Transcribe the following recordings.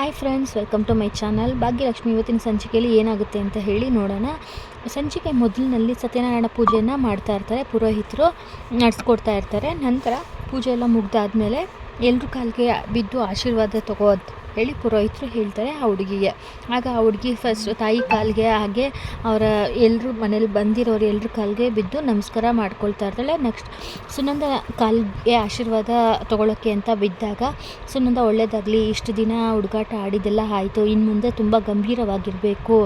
Hi friends welcome to my channel Bhagyalakshmi ಇವತ್ತಿನ ಸಂಚಿಕೆಯಲ್ಲಿ ಏನಾಗುತ್ತೆ ಅಂತ ಹೇಳಿ ನೋಡೋಣ. ಸಂಚಿಕೆ ಮೊದಲಿನಲ್ಲಿ ಸತ್ಯನಾರಾಯಣ ಪೂಜೆಯನ್ನು ಮಾಡ್ತಾ ಇರ್ತಾರೆ, ಪುರೋಹಿತರು ನಡೆಸ್ಕೊಡ್ತಾ ಇರ್ತಾರೆ. ನಂತರ ಪೂಜೆ ಎಲ್ಲ ಮುಗ್ದಾದ್ಮೇಲೆ ಎಲ್ಲರೂ ಕಾಲಿಗೆ ಬಿದ್ದು ಆಶೀರ್ವಾದ ತಗೋ ಅಂತ ಹೇಳಿ ಪುರೋಹಿತರು ಹೇಳ್ತಾರೆ ಆ ಹುಡುಗಿಗೆ. ಆಗ ಆ ಹುಡುಗಿ ಫಸ್ಟ್ ತಾಯಿ ಕಾಲಿಗೆ ಹಾಗೆ ಅವರ ಎಲ್ಲರೂ ಮನೇಲಿ ಬಂದಿರೋರು ಎಲ್ಲರ ಕಾಲಿಗೆ ಬಿದ್ದು ನಮಸ್ಕಾರ ಮಾಡ್ಕೊಳ್ತಾ ಇರ್ತಾಳೆ. ನೆಕ್ಸ್ಟ್ ಸುನಂದ ಕಾಲಿಗೆ ಆಶೀರ್ವಾದ ತೊಗೊಳಕ್ಕೆ ಅಂತ ಬಿದ್ದಾಗ ಸುನಂದ ಒಳ್ಳೇದಾಗಲಿ, ಇಷ್ಟು ದಿನ ಹುಡುಗಾಟ ಆಡಿದ್ದೆಲ್ಲ ಆಯಿತು, ಇನ್ನು ಮುಂದೆ ತುಂಬ ಗಂಭೀರವಾಗಿರಬೇಕು.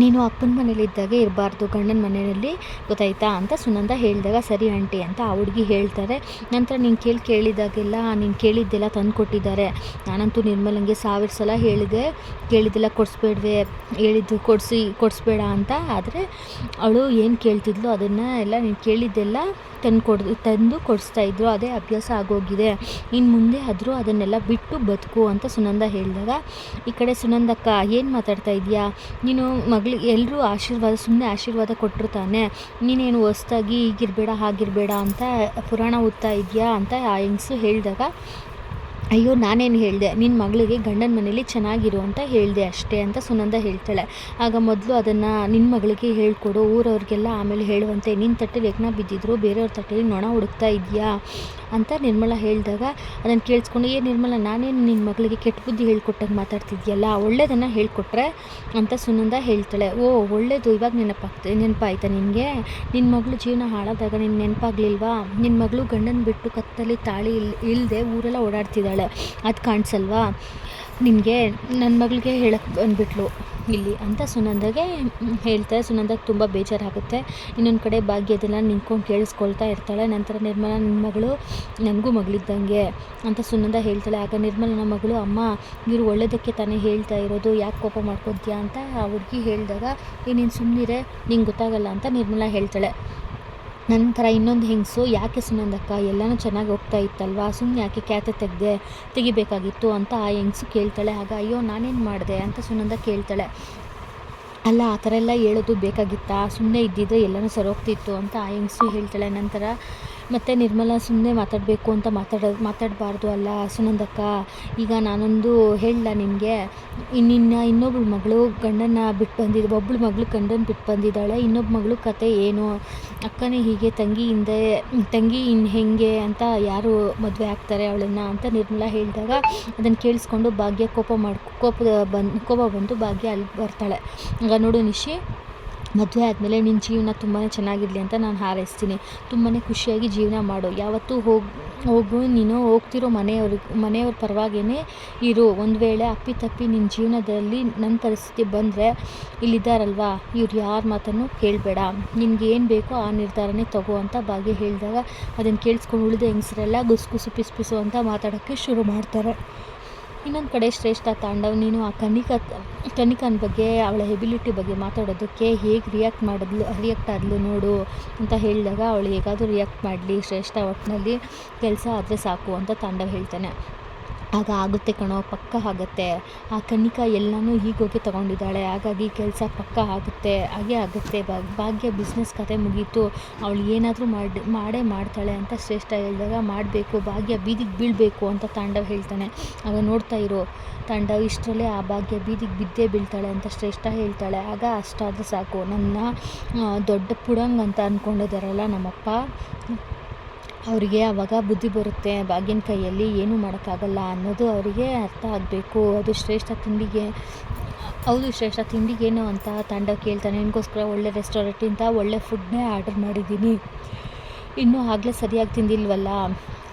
ನೀನು ಅಪ್ಪನ ಮನೇಲಿದ್ದಾಗೆ ಇರಬಾರ್ದು, ಗಂಡನ ಮನೆಯಲ್ಲಿ ಗೊತ್ತಾಯ್ತಾ ಅಂತ ಸುನಂದ ಹೇಳಿದಾಗ, ಸರಿ ಆಂಟಿ ಅಂತ ಆ ಹುಡುಗಿ ಹೇಳ್ತಾರೆ. ನಂತರ ನೀನು ಕೇಳಿ ಕೇಳಿದಾಗೆಲ್ಲ, ನೀನು ಕೇಳಿದ್ದೆಲ್ಲ ತಂದು ಕೊಟ್ಟಿದ್ದಾರೆ ನಾನಂತೂ ನಿರ್ಮಲಂಗೆ ಸಾವಿರ ಸಲ ಹೇಳಿದೆ, ಕೇಳಿದ್ದೆಲ್ಲ ಕೊಡಿಸ್ಬೇಡ್ವೆ, ಹೇಳಿದ್ದು ಕೊಡಿಸಿ, ಕೊಡಿಸ್ಬೇಡ ಅಂತ. ಆದರೆ ಅವಳು ಏನು ಕೇಳ್ತಿದ್ಲು ಅದನ್ನು ಎಲ್ಲ ನೀನು ಕೇಳಿದ್ದೆಲ್ಲ ತಂದು ಕೊಡ್ ತಂದು ಕೊಡಿಸ್ತಾ ಇದ್ರು, ಅದೇ ಅಭ್ಯಾಸ ಆಗೋಗಿದೆ. ಇನ್ನು ಮುಂದೆ ಆದರೂ ಅದನ್ನೆಲ್ಲ ಬಿಟ್ಟು ಬದುಕು ಅಂತ ಸುನಂದ ಹೇಳಿದಾಗ, ಈ ಕಡೆ ಸುನಂದಕ್ಕ, ಏನು ಮಾತಾಡ್ತಾ ಇದೆಯಾ? ನೀನು ಮಗಳಿಗೆ ಎಲ್ಲರೂ ಆಶೀರ್ವಾದ ಸುಮ್ಮನೆ ಆಶೀರ್ವಾದ ಕೊಟ್ಟರು ತಾನೆ ನೀನೇನು ಹೊಸ್ದಾಗಿ ಹೀಗಿರಬೇಡ, ಹಾಗಿರಬೇಡ ಅಂತ ಪುರಾಣ ಓದ್ತಾ ಇದೆಯಾ ಅಂತ ಆ ಹೆಂಗಸು ಹೇಳಿದಾಗ, ಅಯ್ಯೋ, ನಾನೇನು ಹೇಳಿದೆ? ನಿನ್ನ ಮಗಳಿಗೆ ಗಂಡನ ಮನೇಲಿ ಚೆನ್ನಾಗಿರು ಅಂತ ಹೇಳಿದೆ ಅಷ್ಟೇ ಅಂತ ಸುನಂದ ಹೇಳ್ತಾಳೆ. ಆಗ ಮೊದಲು ಅದನ್ನು ನಿನ್ನ ಮಗಳಿಗೆ ಹೇಳ್ಕೊಡು, ಊರವ್ರಿಗೆಲ್ಲ ಆಮೇಲೆ ಹೇಳುವಂತೆ ನಿನ್ನ ತಟ್ಟೆ ಯಜ್ಞ ಬಿದ್ದಿದ್ರು ಬೇರೆಯವ್ರ ತಟ್ಟೆಲಿ ನೊಣ ಹುಡುಕ್ತಾ ಇದೆಯಾ? ಅಂತ ನಿರ್ಮಲ ಹೇಳಿದಾಗ ಅದನ್ನು ಕೇಳಿಸ್ಕೊಂಡು, ಏ ನಿರ್ಮಲ, ನಾನೇನು ನಿನ್ನ ಮಗಳಿಗೆ ಕೆಟ್ಟ ಬುದ್ಧಿ ಹೇಳ್ಕೊಟ್ಟಂಗೆ ಮಾತಾಡ್ತಿದ್ಯಲ್ಲ, ಒಳ್ಳೇದನ್ನು ಹೇಳ್ಕೊಟ್ರೆ? ಅಂತ ಸುನಂದ ಹೇಳ್ತಾಳೆ. ಓ, ಒಳ್ಳೇದು. ಇವಾಗ ನೆನಪಾಗ್ತದೆ ನೆನಪಾಯ್ತಾ ನಿನಗೆ? ನಿನ್ನ ಮಗಳು ಜೀವನ ಹಾಳಾದಾಗ ನಿನ್ನ ನೆನಪಾಗ್ಲಿಲ್ವಾ? ನಿನ್ನ ಮಗಳು ಗಂಡನ ಬಿಟ್ಟು ಕತ್ತಲ್ಲಿ ತಾಳಿ ಇಲ್ ಇಲ್ಲದೆ ಊರೆಲ್ಲ ಓಡಾಡ್ತಿದ್ದಾಳೆ. ಅದು ಕಾಣಿಸಲ್ವಾ? ನಿನಗೆ ನನ್ನ ಮಗಳಿಗೆ ಹೇಳಕ್ಕೆ ಬಂದುಬಿಟ್ಲು. ಇಲ್ಲಿ ಅಂತ ಸುನಂದಗೆ ಹೇಳ್ತಾರೆ ಸುನಂದಗೆ ತುಂಬ ಬೇಜಾರಾಗುತ್ತೆ. ಇನ್ನೊಂದು ಕಡೆ ಭಾಗ್ಯದೆಲ್ಲ ನಿಂತ್ಕೊಂಡು ಕೇಳಿಸ್ಕೊಳ್ತಾ ಇರ್ತಾಳೆ. ನಂತರ ನಿರ್ಮಲ ನನ್ನ ಮಗಳು ನನಗೂ ಮಗಳಿದ್ದಂಗೆ ಅಂತ ಸುನಂದ ಹೇಳ್ತಾಳೆ. ಆಗ ನಿರ್ಮಲನ ಮಗಳು, ಅಮ್ಮ ಇವರು ಒಳ್ಳೆಯದಕ್ಕೆ ತಾನೇ ಹೇಳ್ತಾ ಇರೋದು. ಯಾಕೆ ಕೋಪ ಮಾಡ್ಕೊತೀಯ? ಅಂತ ಆ ಹುಡುಗಿ ಹೇಳಿದಾಗ ನೀನು ಸುಮ್ಮನಿರೆ ನಿಂಗೆ ಗೊತ್ತಾಗಲ್ಲ ಅಂತ ನಿರ್ಮಲ ಹೇಳ್ತಾಳೆ. ನಂತರ ಇನ್ನೊಂದು ಹೆಂಗಸು, ಯಾಕೆ ಸುನಂದಕ್ಕ, ಎಲ್ಲನೂ ಚೆನ್ನಾಗಿ ಹೋಗ್ತಾ ಇತ್ತಲ್ವಾ? ಸುಮ್ಮನೆ ಯಾಕೆ ಕ್ಯಾತೆ ತೆಗೆದೆ ತೆಗಿಬೇಕಾಗಿತ್ತು? ಅಂತ ಆ ಹೆಂಗಸು ಕೇಳ್ತಾಳೆ. ಆಗ, ಅಯ್ಯೋ, ನಾನೇನು ಮಾಡಿದೆ? ಅಂತ ಸುನಂದ ಕೇಳ್ತಾಳೆ. ಅಲ್ಲ, ಆ ಥರ ಎಲ್ಲ ಹೇಳೋದು ಬೇಕಾಗಿತ್ತಾ? ಸುಮ್ಮನೆ ಇದ್ದಿದ್ದು ಎಲ್ಲನೂ ಸರೋಗ್ತಿತ್ತು ಅಂತ ಆ ಹೆಂಗಸು ಹೇಳ್ತಾಳೆ. ನಂತರ ಮತ್ತು ನಿರ್ಮಲ ಸುಮ್ಮನೆ ಮಾತಾಡಬೇಕು ಅಂತ ಮಾತಾಡೋ, ಮಾತಾಡಬಾರ್ದು ಅಲ್ಲ ಸುನಂದಕ್ಕ. ಈಗ ನಾನೊಂದು ಹೇಳಲ್ಲ ನಿನಗೆ ಇನ್ನಿನ್ನ ಇನ್ನೊಬ್ಳ ಮಗಳು ಗಂಡನ ಬಿಟ್ಟು ಬಂದಿದ್ದು ಒಬ್ಳು ಮಗಳು ಗಂಡನ ಬಿಟ್ಟು ಬಂದಿದ್ದಾಳೆ ಇನ್ನೊಬ್ಬ ಮಗಳು ಕತೆ ಏನು? ಅಕ್ಕನೇ ಹೀಗೆ ತಂಗಿ ಹಿಂದೆ, ತಂಗಿ ಇನ್ನು ಹೆಂಗೆ ಅಂತ ಯಾರು ಮದುವೆ ಆಗ್ತಾರೆ ಅವಳನ್ನು ಅಂತ ನಿರ್ಮಲ ಹೇಳಿದಾಗ ಅದನ್ನು ಕೇಳಿಸ್ಕೊಂಡು ಭಾಗ್ಯ ಕೋಪ ಮಾಡಿ ಕೋಪ ಬಂದು ಕೋಪ ಬಂದು ಭಾಗ್ಯ ಅಲ್ಲಿ ಬರ್ತಾಳೆ. ಈಗ ನೋಡು ನಿಶಿ ಮದುವೆ ಆದಮೇಲೆ ನಿನ್ನ ಜೀವನ ತುಂಬಾ ಚೆನ್ನಾಗಿರಲಿ ಅಂತ ನಾನು ಹಾರೈಸ್ತೀನಿ. ತುಂಬಾ ಖುಷಿಯಾಗಿ ಜೀವನ ಮಾಡು. ಯಾವತ್ತೂ ಹೋಗಿ, ಹೋಗು, ನೀನು ಹೋಗ್ತಿರೋ ಮನೆಯವ್ರಿಗೆ, ಮನೆಯವ್ರ ಪರವಾಗೇ ಇರು. ಒಂದು ವೇಳೆ ಅಪ್ಪಿತಪ್ಪಿ ನಿನ್ನ ಜೀವನದಲ್ಲಿ ನನ್ನ ಪರಿಸ್ಥಿತಿ ಬಂದರೆ ಇಲ್ಲಿದ್ದಾರಲ್ವಾ? ಇವ್ರು ಯಾರ ಮಾತನ್ನು ಕೇಳಬೇಡ ನಿನಗೆ ಏನು ಬೇಕೋ ಆ ನಿರ್ಧಾರನೇ ತಗೋ ಅಂತ ಭಾಗ್ಯ ಹೇಳಿದಾಗ ಅದನ್ನು ಕೇಳಿಸ್ಕೊಂಡು ಉಳಿದ ಹೆಂಗಸರೆಲ್ಲ ಗುಸು ಗುಸು ಪಿಸು ಅಂತ ಮಾತಾಡೋಕ್ಕೆ ಶುರು ಮಾಡ್ತಾರೆ. ಇನ್ನೊಂದು ಕಡೆ ಶ್ರೇಷ್ಠ ತಾಂಡವ್, ನೀನು ಆ ಕನಿಕಾ, ಕನಿಕನ ಬಗ್ಗೆ, ಅವಳ ಎಬಿಲಿಟಿ ಬಗ್ಗೆ ಮಾತಾಡೋದಕ್ಕೆ ಹೇಗೆ ರಿಯಾಕ್ಟ್ ಮಾಡಿದ್ಲು ರಿಯಾಕ್ಟ್ ಆದ್ಲು ನೋಡು ಅಂತ ಹೇಳಿದಾಗ, ಅವಳು ಹೇಗಾದರೂ ರಿಯಾಕ್ಟ್ ಮಾಡಲಿ, ಶ್ರೇಷ್ಠ ಒಟ್ಟಿನಲ್ಲಿ ಕೆಲಸ ಆದರೆ ಸಾಕು ಅಂತ ತಾಂಡವ್ ಹೇಳ್ತಾನೆ. ಆಗ ಆಗುತ್ತೆ ಕಣೋ, ಪಕ್ಕ ಆಗುತ್ತೆ. ಆ ಕನ್ನಿಕಾ ಎಲ್ಲನೂ ಹೀಗೋಗಿ ತಗೊಂಡಿದ್ದಾಳೆ. ಹಾಗಾಗಿ ಕೆಲಸ ಪಕ್ಕ ಆಗುತ್ತೆ, ಹಾಗೆ ಆಗುತ್ತೆ. ಭಾಗ್ಯ ಬಿಸ್ನೆಸ್ ಕತೆ ಮುಗೀತು. ಅವಳು ಏನಾದರೂ ಮಾಡಿ, ಮಾಡೇ ಮಾಡ್ತಾಳೆ ಅಂತ ಶ್ರೇಷ್ಠ ಹೇಳಿದಾಗ ಮಾಡಬೇಕು, ಭಾಗ್ಯ ಬೀದಿಗೆ ಬೀಳಬೇಕು ಅಂತ ತಾಂಡವ್ ಹೇಳ್ತಾನೆ. ಆಗ ನೋಡ್ತಾ ಇರೋ, ತಾಂಡವ್ ಇಷ್ಟರಲ್ಲೇ ಆ ಭಾಗ್ಯ ಬೀದಿಗೆ ಬಿದ್ದೇ ಬೀಳ್ತಾಳೆ ಅಂತ ಶ್ರೇಷ್ಠ ಹೇಳ್ತಾಳೆ. ಆಗ ಅಷ್ಟಾದರೂ ಸಾಕು. ನನ್ನ ದೊಡ್ಡ ಪುಡಂಗ್ ಅಂತ ಅಂದ್ಕೊಂಡಿದ್ದಾರಲ್ಲ ನಮ್ಮಪ್ಪ. ಅವರಿಗೆ ಆವಾಗ ಬುದ್ಧಿ ಬರುತ್ತೆ, ಬಾಗಿನ ಕೈಯಲ್ಲಿ ಏನೂ ಮಾಡೋಕ್ಕಾಗಲ್ಲ ಅನ್ನೋದು ಅವರಿಗೆ ಅರ್ಥ ಆಗಬೇಕು. ಅದು ಶ್ರೇಷ್ಠ ತಿಂಡಿಗೆ, ಹೌದು ಶ್ರೇಷ್ಠ ತಿಂಡಿಗೇನು ಅಂತ ತಾಂಡವ ಕೇಳ್ತಾನೆ. ನಿನಗೋಸ್ಕರ ಒಳ್ಳೆ ರೆಸ್ಟೋರೆಂಟಿಂದ ಒಳ್ಳೆ ಫುಡ್ನೇ ಆರ್ಡರ್ ಮಾಡಿದ್ದೀನಿ. ಇನ್ನೂ ಆಗಲೇ ಸರಿಯಾಗಿ ತಿಂದಿಲ್ವಲ್ಲ?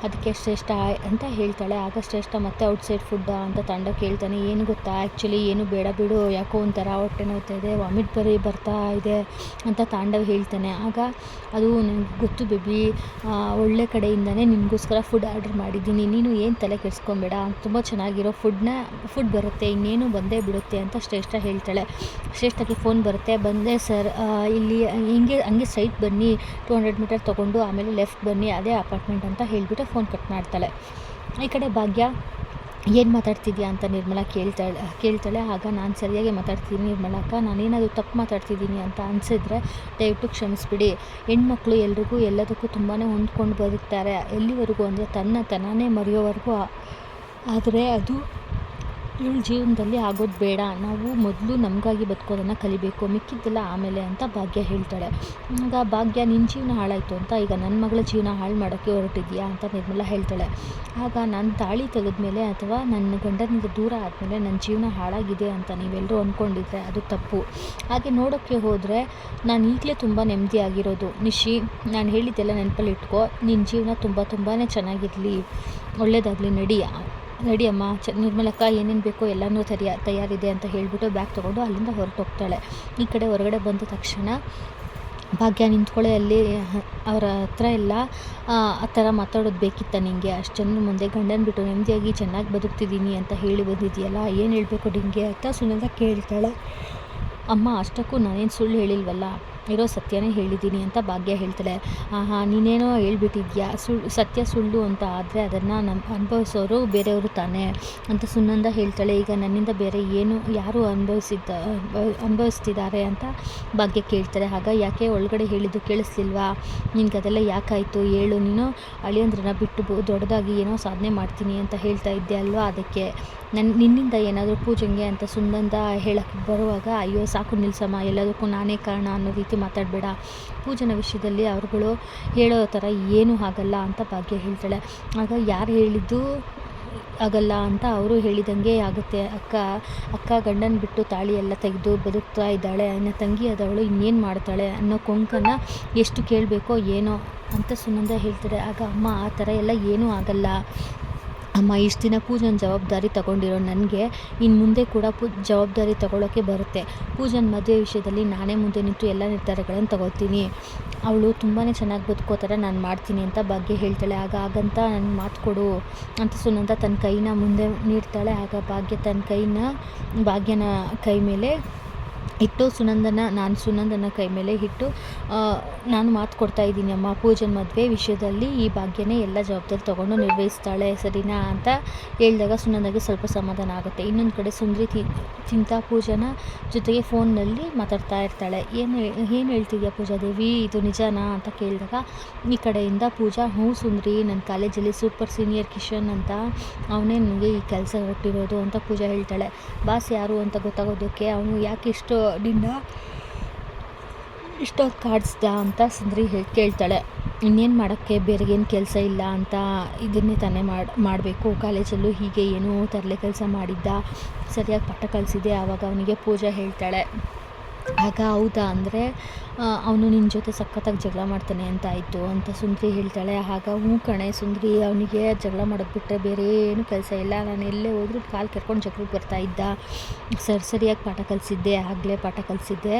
ಅದಕ್ಕೆ ಶ್ರೇಷ್ಠ ಅಂತ ಹೇಳ್ತಾಳೆ. ಆಗ ಶ್ರೇಷ್ಠ ಮತ್ತೆ ಔಟ್ಸೈಡ್ ಫುಡ್ ಅಂತ ತಂಡ ಕೇಳ್ತಾನೆ. ಏನು ಗೊತ್ತಾ? ಆ್ಯಕ್ಚುಲಿ ಏನು ಬೇಡ ಬಿಡು. ಯಾಕೋ ಒಂಥರ ಹೊಟ್ಟೆ ನೋಯ್ತಾ ಇದೆ. ವಾಮಿಟ್ ಬರೀ ಬರ್ತಾ ಇದೆ ಅಂತ ತಾಂಡವ್ ಹೇಳ್ತಾನೆ. ಆಗ ಅದು ನನಗೆ ಗೊತ್ತು ಬೇಬಿ ಒಳ್ಳೆ ಕಡೆಯಿಂದನೇ ನಿನಗೋಸ್ಕರ ಫುಡ್ ಆರ್ಡರ್ ಮಾಡಿದ್ದೀನಿ. ನೀನು ಏನು ತಲೆ ಕೆಡಿಸ್ಕೊಬೇಡ. ತುಂಬ ಚೆನ್ನಾಗಿರೋ ಫುಡ್ನ ಫುಡ್ ಬರುತ್ತೆ. ಇನ್ನೇನು ಬಂದೇ ಬಿಡುತ್ತೆ ಅಂತ ಶ್ರೇಷ್ಠ ಹೇಳ್ತಾಳೆ. ಶ್ರೇಷ್ಠಕ್ಕೆ ಫೋನ್ ಬರುತ್ತೆ. ಬಂದೆ, ಸರ್ ಇಲ್ಲಿ ಹಿಂಗೆ, ಹಂಗೆ ಸೈಟ್ ಬನ್ನಿ. ಟು ಹಂಡ್ರೆಡ್ ಮೀಟರ್ ತೊಗೊಂಡು ಆಮೇಲೆ ಲೆಫ್ಟ್ ಬನ್ನಿ. ಅದೇ ಅಪಾರ್ಟ್ಮೆಂಟ್ ಅಂತ ಹೇಳಿಬಿಟ್ಟು ಫೋನ್ ಕಟ್ ಮಾಡ್ತಾಳೆ. ಈ ಕಡೆ ಭಾಗ್ಯ, ಏನು ಮಾತಾಡ್ತಿದ್ಯಾ? ಅಂತ ನಿರ್ಮಲಾ ಕೇಳ್ತಾಳೆ ಕೇಳ್ತಾಳೆ. ಆಗ ನಾನು ಸರಿಯಾಗಿ ಮಾತಾಡ್ತೀನಿ ನಿರ್ಮಲಾ ಅಕ್ಕ. ನಾನೇನಾದರೂ ತಪ್ಪು ಮಾತಾಡ್ತಿದ್ದೀನಿ ಅಂತ ಅನಿಸಿದ್ರೆ ದಯವಿಟ್ಟು ಕ್ಷಮಿಸ್ಬಿಡಿ. ಹೆಣ್ಮಕ್ಳು ಎಲ್ರಿಗೂ ಎಲ್ಲದಕ್ಕೂ ತುಂಬಾ ಹೊಂದ್ಕೊಂಡು ಬರುತ್ತಾರೆ ಎಲ್ಲಿವರೆಗೂ ಅಂದರೆ ತನ್ನ ತನಾನೇ ಮರೆಯೋವರೆಗೂ ಆದರೆ ಅದು ಇವಳ ಜೀವನದಲ್ಲಿ ಆಗೋದು ಬೇಡ. ನಾವು ಮೊದಲು ನಮಗಾಗಿ ಬದುಕೋದನ್ನು ಕಲಿಬೇಕು. ಮಿಕ್ಕಿದ್ದೆಲ್ಲ ಆಮೇಲೆ ಅಂತ ಭಾಗ್ಯ ಹೇಳ್ತಾಳೆ. ಆಗ ಭಾಗ್ಯ ನಿನ್ನ ಜೀವನ ಹಾಳಾಯಿತು ಅಂತ ಈಗ ನನ್ನ ಮಗಳ ಜೀವನ ಹಾಳು ಮಾಡೋಕ್ಕೆ ಹೊರಟಿದ್ಯಾ ಅಂತ ನಿರ್ಮಲ ಹೇಳ್ತಾಳೆ. ಆಗ ನಾನು ತಾಳಿ ತೆಗೆದ್ಮೇಲೆ ಅಥವಾ ನನ್ನ ಗಂಡನಿಂದ ದೂರ ಆದಮೇಲೆ ನನ್ನ ಜೀವನ ಹಾಳಾಗಿದೆ ಅಂತ ನೀವೆಲ್ಲರೂ ಅಂದ್ಕೊಂಡಿದ್ರೆ ಅದು ತಪ್ಪು. ಹಾಗೆ ನೋಡೋಕ್ಕೆ ಹೋದರೆ ನಾನು ಈಗಲೇ ತುಂಬ ನೆಮ್ಮದಿಯಾಗಿರೋದು ನಿಶಿ, ನಾನು ಹೇಳಿದ್ದೆಲ್ಲ ನೆನಪಲ್ಲಿ ಇಟ್ಕೋ. ನಿನ್ನ ಜೀವನ ತುಂಬ ತುಂಬಾ ಚೆನ್ನಾಗಿರಲಿ. ಒಳ್ಳೆಯದಾಗಲಿ ನಡಿ. ನಡಿಯಮ್ಮ ಚ ನಿರ್ಮಲಕ್ಕ ಏನೇನು ಬೇಕೋ ಎಲ್ಲನೂ ತರಿಯ ತಯಾರಿದೆ ಅಂತ ಹೇಳಿಬಿಟ್ಟು ಬ್ಯಾಗ್ ತೊಗೊಂಡು ಅಲ್ಲಿಂದ ಹೊರಟೋಗ್ತಾಳೆ. ಈ ಕಡೆ ಹೊರಗಡೆ ಬಂದ ತಕ್ಷಣ ಭಾಗ್ಯ ನಿಂತ್ಕೊಳ್ಳೆ ಅಲ್ಲಿ ಅವರ ಹತ್ರ ಎಲ್ಲ, ಆ ಥರ ಮಾತಾಡೋದು ಬೇಕಿತ್ತ ನಿನಗೆ ಅಷ್ಟು ಜನ ಮುಂದೆ ಗಂಡನ ಬಿಟ್ಟು ನೆಮ್ಮದಿಯಾಗಿ ಚೆನ್ನಾಗಿ ಬದುಕ್ತಿದ್ದೀನಿ ಅಂತ ಹೇಳಿ ಬಂದಿದೆಯಲ್ಲ, ಏನು ಹೇಳಬೇಕು ನಿನಗೆ ಅಂತ ಸುನಂದ ಕೇಳ್ತಾಳೆ. ಅಮ್ಮ, ಅಷ್ಟಕ್ಕೂ ನಾನೇನು ಸುಳ್ಳು ಹೇಳಿಲ್ವಲ್ಲ? ಇರೋ ಸತ್ಯನೇ ಹೇಳಿದ್ದೀನಿ ಅಂತ ಭಾಗ್ಯ ಹೇಳ್ತಾಳೆ. ಆಹಾ, ನೀನೇನೋ ಹೇಳ್ಬಿಟ್ಟಿದ್ಯಾ? ಸುಳ್ಳು ಸತ್ಯ ಸುಳ್ಳು ಅಂತ ಆದರೆ ಅದನ್ನು ನಮ್ಮ ಅನುಭವಿಸೋರು ಬೇರೆಯವರು ತಾನೇ ಅಂತ ಸುನಂದ ಹೇಳ್ತಾಳೆ. ಈಗ ನನ್ನಿಂದ ಬೇರೆ ಏನು, ಯಾರು ಅನುಭವಿಸಿದ್ದ ಅನುಭವಿಸ್ತಿದ್ದಾರೆ ಅಂತ ಭಾಗ್ಯ ಕೇಳ್ತಾರೆ ಆಗ ಯಾಕೆ ಒಳಗಡೆ ಹೇಳಿದ್ದು ಕೇಳಿಸ್ಲಿಲ್ವಾ? ನಿನ್ಗೆ ಅದೆಲ್ಲ ಯಾಕಾಯಿತು? ಹೇಳು. ನೀನು ಅಳಿಯಂದ್ರನ್ನ ಬಿಟ್ಟು ದೊಡ್ಡದಾಗಿ ಏನೋ ಸಾಧನೆ ಮಾಡ್ತೀನಿ ಅಂತ ಹೇಳ್ತಾ ಇದ್ದೆ ಅಲ್ವಾ ಅದಕ್ಕೆ? ನನ್ನ ನಿನ್ನಿಂದ ಏನಾದರೂ ಪೂಜೆಗೆ ಅಂತ ಸುಂದಂದ ಹೇಳಕ್ಕೆ ಬರುವಾಗ, ಅಯ್ಯೋ ಸಾಕು ನಿಲ್ಸಮ್ಮ, ಎಲ್ಲದಕ್ಕೂ ನಾನೇ ಕಾರಣ ಅನ್ನೋ ರೀತಿ ಮಾತಾಡಬೇಡ. ಪೂಜನ ವಿಷಯದಲ್ಲಿ ಅವ್ರುಗಳು ಹೇಳೋ ಥರ ಏನೂ ಆಗಲ್ಲ ಅಂತ ಭಾಗ್ಯ ಹೇಳ್ತಾಳೆ. ಆಗ ಯಾರು ಹೇಳಿದ್ದು ಆಗಲ್ಲ ಅಂತ ಅವರು ಹೇಳಿದಂಗೆ ಆಗುತ್ತೆ. ಅಕ್ಕ ಅಕ್ಕ ಗಂಡನ ಬಿಟ್ಟು ತಾಳಿ ಎಲ್ಲ ತೆಗೆದು ಬದುಕ್ತಾ ಇದ್ದಾಳೆ. ಅನ್ನ ತಂಗಿ ಅದವಳು ಇನ್ನೇನು ಮಾಡ್ತಾಳೆ ಅನ್ನೋ ಕೊಂಕನ್ನು ಎಷ್ಟು ಕೇಳಬೇಕೋ ಏನೋ ಅಂತ ಸುನಂದ ಹೇಳ್ತಾರೆ ಆಗ ಅಮ್ಮ ಆ ಥರ ಎಲ್ಲ ಏನೂ ಆಗಲ್ಲ. ಅಮ್ಮ, ಇಷ್ಟು ದಿನ ಪೂಜನ ಜವಾಬ್ದಾರಿ ತಗೊಂಡಿರೋ ನನಗೆ ಇನ್ನು ಮುಂದೆ ಕೂಡ ಪೂ, ಜವಾಬ್ದಾರಿ ತಗೊಳ್ಳೋಕ್ಕೆ ಬರುತ್ತೆ. ಪೂಜನ್ ಮದುವೆ ವಿಷಯದಲ್ಲಿ ನಾನೇ ಮುಂದೆ ನಿಂತು ಎಲ್ಲ ನಿರ್ಧಾರಗಳನ್ನು ತಗೋತೀನಿ ಅವಳು ತುಂಬಾ ಚೆನ್ನಾಗಿ ಬದುಕೋ ಥರ ನಾನು ಮಾಡ್ತೀನಿ ಅಂತ ಭಾಗ್ಯ ಹೇಳ್ತಾಳೆ. ಆಗ ಹಾಗಂತ ನನ್ನ ಮಾತು ಕೊಡು ಅಂತ ಸುನಂದ ತನ್ನ ಕೈನ ಮುಂದೆ ನೀಡ್ತಾಳೆ. ಆಗ ಭಾಗ್ಯ ತನ್ನ ಕೈನ, ಭಾಗ್ಯನ ಕೈ ಮೇಲೆ ಇಟ್ಟು ಸುನಂದನ, ನಾನು ಸುನಂದನ ಕೈ ಮೇಲೆ ಇಟ್ಟು ನಾನು ಮಾತು ಕೊಡ್ತಾ ಇದ್ದೀನಿ, ಅಮ್ಮ. ಪೂಜನ್ ಮದುವೆ ವಿಷಯದಲ್ಲಿ ಈ ಭಾಗ್ಯನೇ ಎಲ್ಲ ಜವಾಬ್ದಾರಿ ತೊಗೊಂಡು ನಿರ್ವಹಿಸ್ತಾಳೆ, ಸರಿನಾ ಅಂತ ಹೇಳಿದಾಗ ಸುನಂದಗೆ ಸ್ವಲ್ಪ ಸಮಾಧಾನ ಆಗುತ್ತೆ. ಇನ್ನೊಂದು ಕಡೆ ಸುಂದ್ರಿ ಚಿಂತಾ ಪೂಜನ ಜೊತೆಗೆ ಫೋನ್ನಲ್ಲಿ ಮಾತಾಡ್ತಾ ಇರ್ತಾಳೆ. ಏನು ಏನು ಹೇಳ್ತಿದ್ಯಾ ಪೂಜಾ ದೇವಿ? ಇದು ನಿಜನಾ ಅಂತ ಕೇಳಿದಾಗ, ಈ ಕಡೆಯಿಂದ ಪೂಜಾ, ಹ್ಞೂ ಸುಂದ್ರಿ ನನ್ನ ಕಾಲೇಜಲ್ಲಿ ಸೂಪರ್ ಸೀನಿಯರ್ ಕಿಶನ್ ಅಂತ ಅವನೇ ನನಗೆ ಈ ಕೆಲಸ ಕೊಟ್ಟಿರೋದು ಅಂತ ಪೂಜಾ ಹೇಳ್ತಾಳೆ. ಬಾಸ್ ಯಾರು ಅಂತ ಗೊತ್ತಾಗೋದಕ್ಕೆ ಅವನು ಯಾಕೆ ಇಷ್ಟು ನಿನ್ನ ಇಷ್ಟೊತ್ತು ಕಾಡಿಸ್ದ ಅಂತ ಸುಂದರಿ ಹೇಳಿ ಕೇಳ್ತಾಳೆ. ಇನ್ನೇನು ಮಾಡೋಕ್ಕೆ? ಬೇರೆಗೇನು ಕೆಲಸ ಇಲ್ಲ ಅಂತ ಇದನ್ನೇ ತಾನೇ ಮಾಡಿ, ಮಾಡಬೇಕು. ಕಾಲೇಜಲ್ಲೂ ಹೀಗೆ ಏನೂ ತರಲೆ ಕೆಲಸ ಮಾಡಿದ್ದ. ಸರಿಯಾಗಿ ಪಟ್ಟ ಕಲಿಸಿದೆ. ಆವಾಗ ಅವನಿಗೆ ಪೂಜಾ ಹೇಳ್ತಾಳೆ. ಆಗ ಹೌದಾ ಅಂದರೆ ಅವನು ನಿನ್ನ ಜೊತೆ ಸಖತ್ತಾಗಿ ಜಗಳ ಮಾಡ್ತಾನೆ ಅಂತ ಆಯಿತು ಅಂತ ಸುಂದ್ರಿ ಹೇಳ್ತಾಳೆ. ಆಗ ಹ್ಞೂ ಕಣೆ ಸುಂದ್ರಿ, ಅವನಿಗೆ ಜಗಳ ಮಾಡೋದು ಬಿಟ್ಟರೆ ಬೇರೆ ಏನು ಕೆಲಸ ಇಲ್ಲ. ನಾನು ಎಲ್ಲೇ ಹೋದರೂ ಕಾಲು ಕೆರ್ಕೊಂಡು ಜಗಳಕ್ಕೆ ಬರ್ತಾ ಇದ್ದ. ಸರಿ, ಸರಿಯಾಗಿ ಪಾಠ ಕಲಿಸಿದ್ದೆ, ಆಗಲೇ ಪಾಠ ಕಲಿಸಿದ್ದೆ.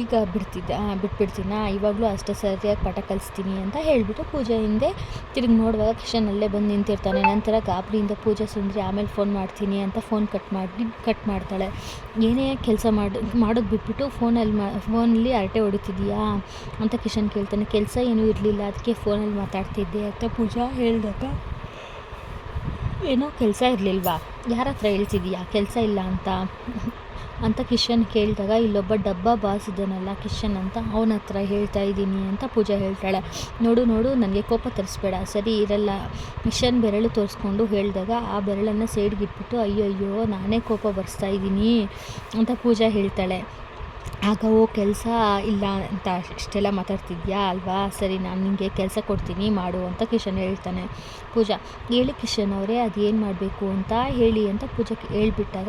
ಈಗ ಬಿಡ್ತಿದ್ದೆ ಬಿಟ್ಬಿಡ್ತೀನ. ಇವಾಗಲೂ ಅಷ್ಟೇ ಸರಿಯಾಗಿ ಪಾಠ ಕಲಿಸ್ತೀನಿ ಅಂತ ಹೇಳಿಬಿಟ್ಟು ಪೂಜೆ ಹಿಂದೆ ತಿರುಗಿ ನೋಡುವಾಗ ಕಿಶನ್ ಅಲ್ಲೇ ಬಂದು ನಿಂತಿರ್ತಾನೆ. ನಂತರ ಗಾಬರಿಯಿಂದ ಪೂಜೆ ಸುಂದ್ರಿ ಆಮೇಲೆ ಫೋನ್ ಮಾಡ್ತೀನಿ ಅಂತ ಫೋನ್ ಕಟ್ ಮಾಡಿ, ಕಟ್ ಮಾಡ್ತಾಳೆ. ಏನೇ ಕೆಲಸ ಮಾಡಿ, ಮಾಡೋದು ಬಿಟ್ಬಿಟ್ಟು ಫೋನಲ್ಲಿ ಮಾ, ಫೋನಲ್ಲಿ ಹರಟೆ ಹೊಡಿತಿದೀಯಾ ಅಂತ ಕಿಶನ್ ಕೇಳ್ತಾನೆ. ಕೆಲಸ ಏನೂ ಇರಲಿಲ್ಲ, ಅದಕ್ಕೆ ಫೋನಲ್ಲಿ ಮಾತಾಡ್ತಿದ್ದೆ. ಅಂತ ಪೂಜಾ ಹೇಳಿದಾಗ ಏನೋ ಕೆಲಸ ಇರಲಿಲ್ವಾ? ಯಾರ ಹತ್ರ ಹೇಳ್ತಿದೀಯಾ? ಕೆಲಸ ಇಲ್ಲ ಅಂತ. ಅಂತ ಕಿಶನ್ ಕೇಳಿದಾಗ ಇಲ್ಲೊಬ್ಬ ಡಬ್ಬ ಬಾಸ್ ಕಿಶನ್ ಅಂತ, ಅವನ ಹತ್ರ ಹೇಳ್ತಾ ಇದ್ದೀನಿ ಅಂತ ಪೂಜಾ ಹೇಳ್ತಾಳೆ. ನೋಡು ನೋಡು, ನನಗೆ ಕೋಪ ತರಿಸ್ಬೇಡ. ಸರಿ, ಇರಲ್ಲ. ಕಿಶನ್ ಬೆರಳು ತೋರಿಸ್ಕೊಂಡು ಹೇಳಿದಾಗ ಆ ಬೆರಳನ್ನು ಸೈಡ್ಗಿಟ್ಬಿಟ್ಟು ಅಯ್ಯೋ ಅಯ್ಯೋ ನಾನೇ ಕೋಪ ಬರ್ಸ್ತಾ ಇದ್ದೀನಿ ಅಂತ ಪೂಜಾ ಹೇಳ್ತಾಳೆ. ಆಗ ಓ ಕೆಲಸ ಇಲ್ಲ ಅಂತ ಇಷ್ಟೆಲ್ಲ ಮಾತಾಡ್ತಿದ್ಯಾ ಅಲ್ವಾ? ಸರಿ, ನಾನು ನಿನಗೆ ಕೆಲಸ ಕೊಡ್ತೀನಿ, ಮಾಡು ಅಂತ ಕಿಶನ್ ಹೇಳ್ತಾನೆ. ಪೂಜಾ, ಹೇಳಿ ಕಿಶನ್ ಅವರೇ, ಅದು ಏನು ಮಾಡಬೇಕು ಅಂತ ಹೇಳಿ ಅಂತ ಪೂಜಾ ಹೇಳ್ಬಿಟ್ಟಾಗ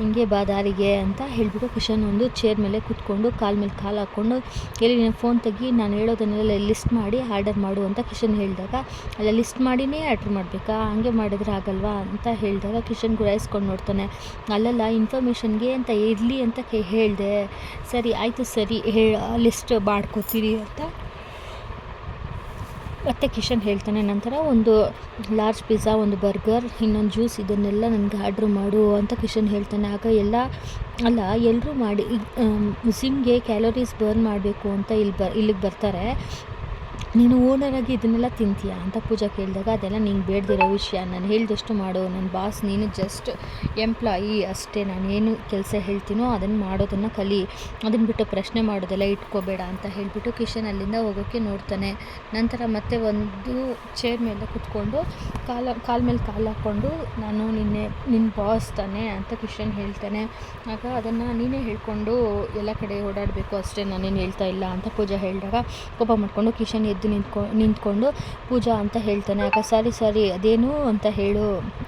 ಹಿಂಗೆ ಬಾ ದಾರಿಗೆ ಅಂತ ಹೇಳಿಬಿಟ್ಟು ಕಿಶನ್ ಒಂದು ಚೇರ್ ಮೇಲೆ ಕೂತ್ಕೊಂಡು ಕಾಲ್ ಮೇಲೆ ಕಾಲು ಹಾಕ್ಕೊಂಡು ಹೇಳಿ ನೀನು ಫೋನ್ ತೆಗಿ, ನಾನು ಹೇಳೋದನ್ನೆಲ್ಲ ಲಿಸ್ಟ್ ಮಾಡಿ ಆರ್ಡರ್ ಮಾಡು ಅಂತ ಕಿಶನ್ ಹೇಳಿದಾಗ, ಅಲ್ಲ ಲಿಸ್ಟ್ ಮಾಡಿನೇ ಆರ್ಡ್ರ್ ಮಾಡಬೇಕಾ? ಹಂಗೆ ಮಾಡಿದ್ರೆ ಆಗಲ್ವಾ? ಅಂತ ಹೇಳಿದಾಗ ಕಿಶನ್ ಗುರಾಯಿಸ್ಕೊಂಡು ನೋಡ್ತಾನೆ. ಅಲ್ಲಲ್ಲ ಇನ್ಫಾರ್ಮೇಷನ್ಗೆ ಅಂತ ಇರಲಿ ಅಂತ ಹೇಳಿದೆ. ಸರಿ, ಆಯಿತು ಸರಿ, ಹೇಳ ಲಿಸ್ಟ್ ಮಾಡ್ಕೋತೀರಿ ಅಂತ. ಮತ್ತು ಕಿಶನ್ ಹೇಳ್ತಾನೆ ನಂತರ, ಒಂದು ಲಾರ್ಜ್ ಪಿಜ್ಜಾ ಒಂದು ಬರ್ಗರ್ ಇನ್ನೊಂದು ಜ್ಯೂಸ್ ಇದನ್ನೆಲ್ಲ ನನಗೆ ಆರ್ಡ್ರ್ ಮಾಡು ಅಂತ ಕಿಶನ್ ಹೇಳ್ತಾನೆ. ಆಗ ಎಲ್ಲ, ಅಲ್ಲ ಎಲ್ಲರೂ ಮಾಡಿ ಜಿಮ್ಗೆ ಕ್ಯಾಲೋರೀಸ್ ಬರ್ನ್ ಮಾಡಬೇಕು ಅಂತ ಇಲ್ಲಿ ಬ, ಇಲ್ಲಿಗೆ ಬರ್ತಾರೆ. ನೀನು ಓನರಾಗಿ ಇದನ್ನೆಲ್ಲ ತಿಂತೀಯಾ? ಅಂತ ಪೂಜಾ ಕೇಳಿದಾಗ, ಅದೆಲ್ಲ ನಿಂಗೆ ಬೇಡದಿರೋ ವಿಷಯ. ನಾನು ಹೇಳಿದಷ್ಟು ಮಾಡು. ನನ್ನ ಬಾಸ್ ನೀನು ಜಸ್ಟ್ ಎಂಪ್ಲಾಯಿ ಅಷ್ಟೇ. ನಾನೇನು ಕೆಲಸ ಹೇಳ್ತೀನೋ ಅದನ್ನು ಮಾಡೋದನ್ನು ಕಲಿ. ಅದನ್ನು ಬಿಟ್ಟು ಪ್ರಶ್ನೆ ಮಾಡೋದೆಲ್ಲ ಇಟ್ಕೋಬೇಡ ಅಂತ ಹೇಳಿಬಿಟ್ಟು ಕಿಶನ್ ಅಲ್ಲಿಂದ ಹೋಗೋಕ್ಕೆ ನೋಡ್ತಾನೆ. ನಂತರ ಮತ್ತೆ ಒಂದು ಚೇರ್ ಮೇಲೆ ಕುತ್ಕೊಂಡು ಕಾಲ ಕಾಲ ಮೇಲೆ ಕಾಲು ಹಾಕ್ಕೊಂಡು, ನಾನು ನಿನ್ನೆ ನಿನ್ನ ಬಾಸ್ ತಾನೆ? ಅಂತ ಕಿಶನ್ ಹೇಳ್ತಾನೆ. ಆಗ ಅದನ್ನು ನೀನೇ ಹೇಳ್ಕೊಂಡು ಎಲ್ಲ ಕಡೆ ಓಡಾಡಬೇಕು ಅಷ್ಟೇ. ನಾನೇನು ಹೇಳ್ತಾ ಇಲ್ಲ ಅಂತ ಪೂಜಾ ಹೇಳಿದಾಗ ಕೋಪ ಮಾಡಿಕೊಂಡು ಕಿಶನ್ ಎದ್ದು ನಿಂತ್ಕೊ, ನಿಂತ್ಕೊಂಡು ಪೂಜಾ ಅಂತ ಹೇಳ್ತಾನೆ. ಆಗ ಸರಿ ಸರಿ, ಅದೇನು ಅಂತ ಹೇಳು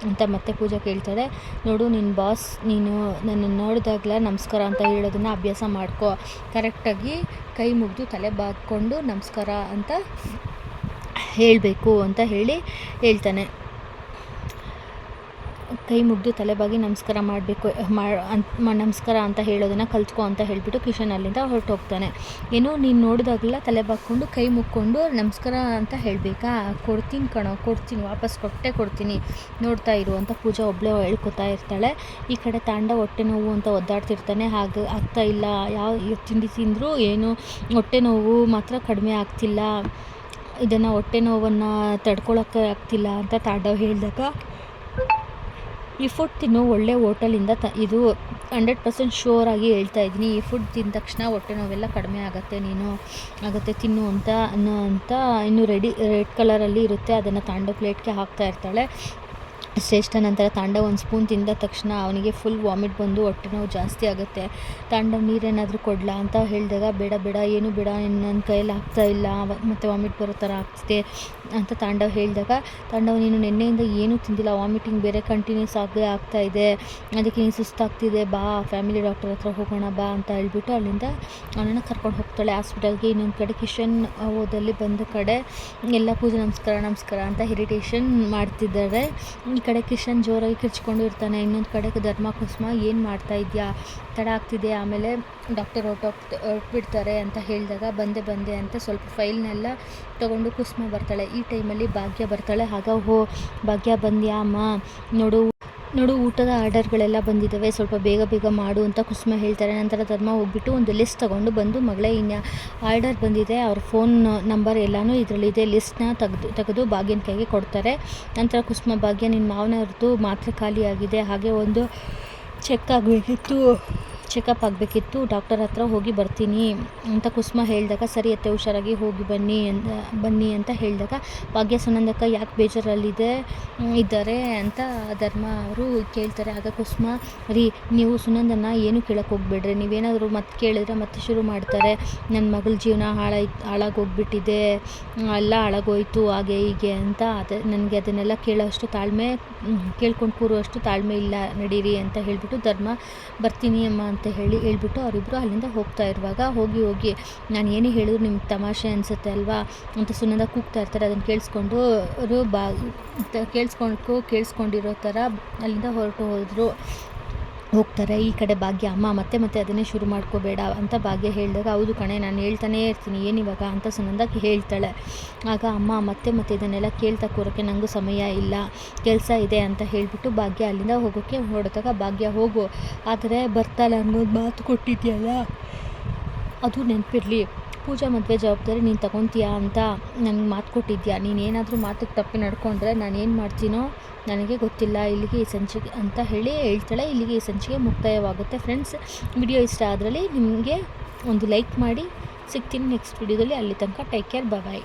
ಅಂತ ಮತ್ತೆ ಪೂಜಾ ಕೇಳ್ತಾರೆ. ನೋಡು ನಿನ್ನ ಬಾಸ್, ನೀನು ನನ್ನ ನೋಡಿದಾಗಲೇ ನಮಸ್ಕಾರ ಅಂತ ಹೇಳೋದನ್ನು ಅಭ್ಯಾಸ ಮಾಡ್ಕೊ. ಕರೆಕ್ಟಾಗಿ ಕೈ ಮುಗಿದು ತಲೆ ಬಾಗ್ಕೊಂಡು ನಮಸ್ಕಾರ ಅಂತ ಹೇಳಬೇಕು ಅಂತ ಹೇಳಿ ಹೇಳ್ತಾನೆ. ಕೈ ಮುಗಿದು ತಲೆಬಾಗಿ ನಮಸ್ಕಾರ ಮಾಡಬೇಕು, ಮಾ ನಮಸ್ಕಾರ ಅಂತ ಹೇಳೋದನ್ನು ಕಲ್ತ್ಕೊ ಅಂತ ಹೇಳಿಬಿಟ್ಟು ಕಿಶನ್ ಅಲ್ಲಿಂದ ಹೊರಟೋಗ್ತಾನೆ. ಏನು, ನೀನು ನೋಡಿದಾಗಲ್ಲ ತಲೆ ಬಾಕ್ಕೊಂಡು ಕೈ ಮುಕ್ಕೊಂಡು ನಮಸ್ಕಾರ ಅಂತ ಹೇಳಬೇಕಾ? ಕೊಡ್ತೀನಿ ಕಣೋ, ಕೊಡ್ತೀನಿ, ವಾಪಸ್ ಕೊಟ್ಟೆ ಕೊಡ್ತೀನಿ, ನೋಡ್ತಾ ಇರು ಅಂತ ಪೂಜಾ ಒಬ್ಬಳೇ ಹೇಳ್ಕೊತಾ ಇರ್ತಾಳೆ. ಈ ಕಡೆ ತಾಂಡ ಹೊಟ್ಟೆ ನೋವು ಅಂತ ಒದ್ದಾಡ್ತಿರ್ತಾನೆ. ಹಾಗೆ ಆಗ್ತಾ ಇಲ್ಲ, ಯಾವ, ತಿಂಡಿ ತಿಂದರೂ ಏನು, ಹೊಟ್ಟೆ ನೋವು ಮಾತ್ರ ಕಡಿಮೆ ಆಗ್ತಿಲ್ಲ, ಇದನ್ನು ಹೊಟ್ಟೆ ನೋವನ್ನು ತಡ್ಕೊಳಕ್ಕೆ ಆಗ್ತಿಲ್ಲ ಅಂತ ತಾಂಡವ್ ಹೇಳಿದಾಗ ಈ ಫುಡ್ ತಿನ್ನು ಒಳ್ಳೆ ಹೋಟೆಲಿಂದ ತ, ಇದು ಹಂಡ್ರೆಡ್ ಪರ್ಸೆಂಟ್ ಶೋರ್ ಆಗಿ ಹೇಳ್ತಾ ಇದ್ದೀನಿ. ಈ ಫುಡ್ ತಿಂದ ತಕ್ಷಣ ಹೊಟ್ಟೆ ನೋವೆಲ್ಲ ಕಡಿಮೆ ಆಗುತ್ತೆ, ನೀನು ಆಗುತ್ತೆ, ತಿನ್ನು ಅಂತ ಅನ್ನೋ ಅಂತ ಇನ್ನು ರೆಡಿ ರೆಡ್ ಕಲರಲ್ಲಿ ಇರುತ್ತೆ. ಅದನ್ನು ತಾಂಡೋ ಪ್ಲೇಟ್ಗೆ ಹಾಕ್ತಾ ಇರ್ತಾಳೆ. ಶ್ರೇಷ್ಠ ನಂತರ ತಾಂಡವ್ ಒಂದು ಸ್ಪೂನ್ ತಿಂದ ತಕ್ಷಣ ಅವನಿಗೆ ಫುಲ್ ವಾಮಿಟ್ ಬಂದು ಹೊಟ್ಟೆ ನೋವು ಜಾಸ್ತಿ ಆಗುತ್ತೆ. ತಾಂಡ ನೀರೇನಾದರೂ ಕೊಡಲಾ ಅಂತ ಹೇಳಿದಾಗ, ಬೇಡ ಬೇಡ, ಏನು ಬೇಡ ನನ್ನ ಕೈಯಲ್ಲಿ ಆಗ್ತಾ ಇಲ್ಲ ಮತ್ತು ವಾಮಿಟ್ ಬರೋ ಥರ ಆಗ್ತಿದೆ. ಅಂತ ತಾಂಡವ್ ಹೇಳಿದಾಗ, ತಾಂಡವ್, ನೀನು ನಿನ್ನೆಯಿಂದ ಏನೂ ತಿಂದಿಲ್ಲ, ವಾಮಿಟಿಂಗ್ ಬೇರೆ ಕಂಟಿನ್ಯೂಸ್ ಆಗೇ ಆಗ್ತಾ ಇದೆ, ಅದಕ್ಕೆ ನೀನು ಸುಸ್ತಾಗ್ತಿದೆ, ಬಾ, ಫ್ಯಾಮಿಲಿ ಡಾಕ್ಟರ್ ಹತ್ರ ಹೋಗೋಣ, ಬಾ ಅಂತ ಹೇಳ್ಬಿಟ್ಟು ಅಲ್ಲಿಂದ ಅವನನ್ನು ಕರ್ಕೊಂಡು ಹೋಗ್ತಾಳೆ. ಹಾಸ್ಪಿಟಲ್ಗೆ ಇನ್ನೊಂದು ಕಡೆ ಕಿಶನ್ ಓದಲ್ಲಿ ಬಂದ ಕಡೆ ಎಲ್ಲ ಪೂಜೆ ನಮಸ್ಕಾರ ನಮಸ್ಕಾರ ಅಂತ ಇರಿಟೇಷನ್ ಮಾಡ್ತಿದ್ದಾರೆ. ಈ ಕಡೆ ಕಿಶನ್ ಜೋರಾಗಿ ಕಿರ್ಚ್ಕೊಂಡು ಇರ್ತಾನೆ. ಇನ್ನೊಂದು ಕಡೆ ಧರ್ಮ ಕುಸುಮ, ಏನು ಮಾಡ್ತಾ ಇದೆಯಾ? ತಡ ಆಗ್ತಿದೆ, ಆಮೇಲೆ ಡಾಕ್ಟರ್ ಹೊರ್ಟೋಗ್ ಹೊರ್ಟ್ಬಿಡ್ತಾರೆ ಅಂತ ಹೇಳಿದಾಗ, ಬಂದೆ ಬಂದೆ ಅಂತ ಸ್ವಲ್ಪ ಫೈಲ್ನೆಲ್ಲ ತೊಗೊಂಡು ಕುಸುಮ ಬರ್ತಾಳೆ. ಈ ಟೈಮಲ್ಲಿ ಭಾಗ್ಯ ಬರ್ತಾಳೆ. ಆಗ ಹೋ ಭಾಗ್ಯ ಬಂದ್ಯಾ ಅಮ್ಮ? ನೋಡು ನೋಡು, ಊಟದ ಆರ್ಡರ್ಗಳೆಲ್ಲ ಬಂದಿದ್ದಾವೆ ಸ್ವಲ್ಪ ಬೇಗ ಬೇಗ ಮಾಡು ಅಂತ ಕುಸುಮ ಹೇಳ್ತಾರೆ. ನಂತರ ಧರ್ಮ ಹೋಗ್ಬಿಟ್ಟು ಒಂದು ಲಿಸ್ಟ್ ತೊಗೊಂಡು ಬಂದು, ಮಗಳೇ ಇನ್ನು ಆರ್ಡರ್ ಬಂದಿದೆ. ಅವ್ರ ಫೋನ್ ನಂಬರ್ ಎಲ್ಲನೂ ಇದರಲ್ಲಿದೆ ಲಿಸ್ಟ್ನ ತೆಗೆದು ತೆಗೆದು ಭಾಗ್ಯನ ಕೈಗೆ ಕೊಡ್ತಾರೆ. ನಂತರ ಕುಸುಮ, ಭಾಗ್ಯ ನಿನ್ನ ಮಾವನವ್ರದ್ದು ಮಾತ್ರೆ ಖಾಲಿಯಾಗಿದೆ. ಹಾಗೆ ಒಂದು ಚೆಕ್ ಆಗಬೇಕಿತ್ತು ಚೆಕಪ್ ಆಗಬೇಕಿತ್ತು ಡಾಕ್ಟರ್ ಹತ್ರ ಹೋಗಿ ಬರ್ತೀನಿ ಅಂತ ಕುಸುಮ ಹೇಳಿದಾಗ, ಸರಿ ಅತ್ತೆ, ಹುಷಾರಾಗಿ ಹೋಗಿ ಬನ್ನಿ ಅಂತ ಬನ್ನಿ ಅಂತ ಹೇಳಿದಾಗ ಭಾಗ್ಯ ಸುನಂದಕ್ಕ ಯಾಕೆ ಬೇಜಾರಲ್ಲಿದೆ ಇದ್ದಾರೆ ಅಂತ ಧರ್ಮ ಅವರು ಕೇಳ್ತಾರೆ. ಆಗ ಕುಸುಮ, ರೀ, ನೀವು ಸುನಂದನ್ನ ಏನು ಕೇಳಕ್ಕೆ ಹೋಗ್ಬೇಡ್ರಿ, ನೀವೇನಾದರೂ ಮತ್ತೆ ಕೇಳಿದ್ರೆ ಮತ್ತೆ ಶುರು ಮಾಡ್ತಾರೆ. ನನ್ನ ಮಗಳ ಜೀವನ ಹಾಳಾಯ್, ಹಾಳಾಗೋಗ್ಬಿಟ್ಟಿದೆ, ಎಲ್ಲ ಹಾಳಾಗೋಯ್ತು, ಹಾಗೆ ಹೀಗೆ ಅಂತ ಅದೇ, ನನಗೆ ಅದನ್ನೆಲ್ಲ ಕೇಳೋಷ್ಟು ತಾಳ್ಮೆ ಕೇಳ್ಕೊಂಡು ಕೂರುವಷ್ಟು ತಾಳ್ಮೆ ಇಲ್ಲ, ನಡೀರಿ ಅಂತ ಹೇಳಿಬಿಟ್ಟು ಧರ್ಮ, ಬರ್ತೀನಿ ಅಮ್ಮ ಅಂತ ಅಂತ ಹೇಳಿ ಹೇಳ್ಬಿಟ್ಟು ಅವರಿಬ್ಬರು ಅಲ್ಲಿಂದ ಹೋಗ್ತಾ ಇರುವಾಗ ಹೋಗಿ ಹೋಗಿ ನಾನು ಏನೇ ಹೇಳಿದ್ರು ನಿಮ್ಗೆ ತಮಾಷೆ ಅನಿಸುತ್ತೆ ಅಲ್ವಾ ಅಂತ ಸುನಂದ ಕೂಗ್ತಾ ಇರ್ತಾರೆ. ಅದನ್ನು ಕೇಳಿಸ್ಕೊಂಡು ಅವರು ಬಾ ಕೇಳಿಸ್ಕೊಂಡು ಕೇಳಿಸ್ಕೊಂಡಿರೋ ಥರ ಅಲ್ಲಿಂದ ಹೊರಟು ಹೋದರು. ಹೋಗ್ತಾರೆ, ಈ ಕಡೆ ಭಾಗ್ಯ, ಅಮ್ಮ ಮತ್ತೆ ಮತ್ತೆ ಅದನ್ನೇ ಶುರು ಮಾಡ್ಕೋಬೇಡ ಅಂತ ಭಾಗ್ಯ ಹೇಳಿದಾಗ, ಹೌದು ಕಣೆ, ನಾನು ಹೇಳ್ತಾನೇ ಇರ್ತೀನಿ ಏನಿವಾಗ ಅಂತ ಸುನಂದಾಗಿ ಹೇಳ್ತಾಳೆ. ಆಗ ಅಮ್ಮ ಮತ್ತೆ ಮತ್ತೆ ಇದನ್ನೆಲ್ಲ ಕೇಳ್ತಾ ಕೂರೋಕ್ಕೆ ನನಗೂ ಸಮಯ ಇಲ್ಲ, ಕೆಲಸ ಇದೆ ಅಂತ ಹೇಳಿಬಿಟ್ಟು ಭಾಗ್ಯ ಅಲ್ಲಿಂದ ಹೋಗೋಕ್ಕೆ ಹೊಡೆದಾಗ ಭಾಗ್ಯ, ಹೋಗು, ಆದರೆ ಬರ್ತಾಳೆ ಅನ್ನೋದು ಮಾತು ಕೊಟ್ಟಿದ್ಯಲ್ಲ, ಅದು ನೆನಪಿರಲಿ. ಪೂಜಾ ಮದುವೆ ಜವಾಬ್ದಾರಿ ನೀನು ತಗೊತೀಯಾ ಅಂತ ನನಗೆ ಮಾತು ಕೊಟ್ಟಿದ್ಯಾ? ನೀನು ಏನಾದರೂ ಮಾತಿಗೆ ತಪ್ಪಿ ನಡ್ಕೊಂಡ್ರೆ ನಾನು ಏನು ಮಾಡ್ತೀನೋ ನನಗೆ ಗೊತ್ತಿಲ್ಲ, ಇಲ್ಲಿಗೆ ಈ ಸಂಚಿಕೆ ಅಂತ ಹೇಳಿ ಹೇಳ್ತಾಳೆ. ಇಲ್ಲಿಗೆ ಈ ಸಂಚಿಕೆ ಮುಕ್ತಾಯವಾಗುತ್ತೆ. ಫ್ರೆಂಡ್ಸ್, ವಿಡಿಯೋ ಇಷ್ಟ ಆದರಲ್ಲಿ ನಿಮಗೆ ಒಂದು ಲೈಕ್ ಮಾಡಿ. ಸಿಗ್ತೀನಿ ನೆಕ್ಸ್ಟ್ ವಿಡಿಯೋದಲ್ಲಿ. ಅಲ್ಲಿ ತನಕ ಟೇಕ್ ಕೇರ್. ಬಾಯ್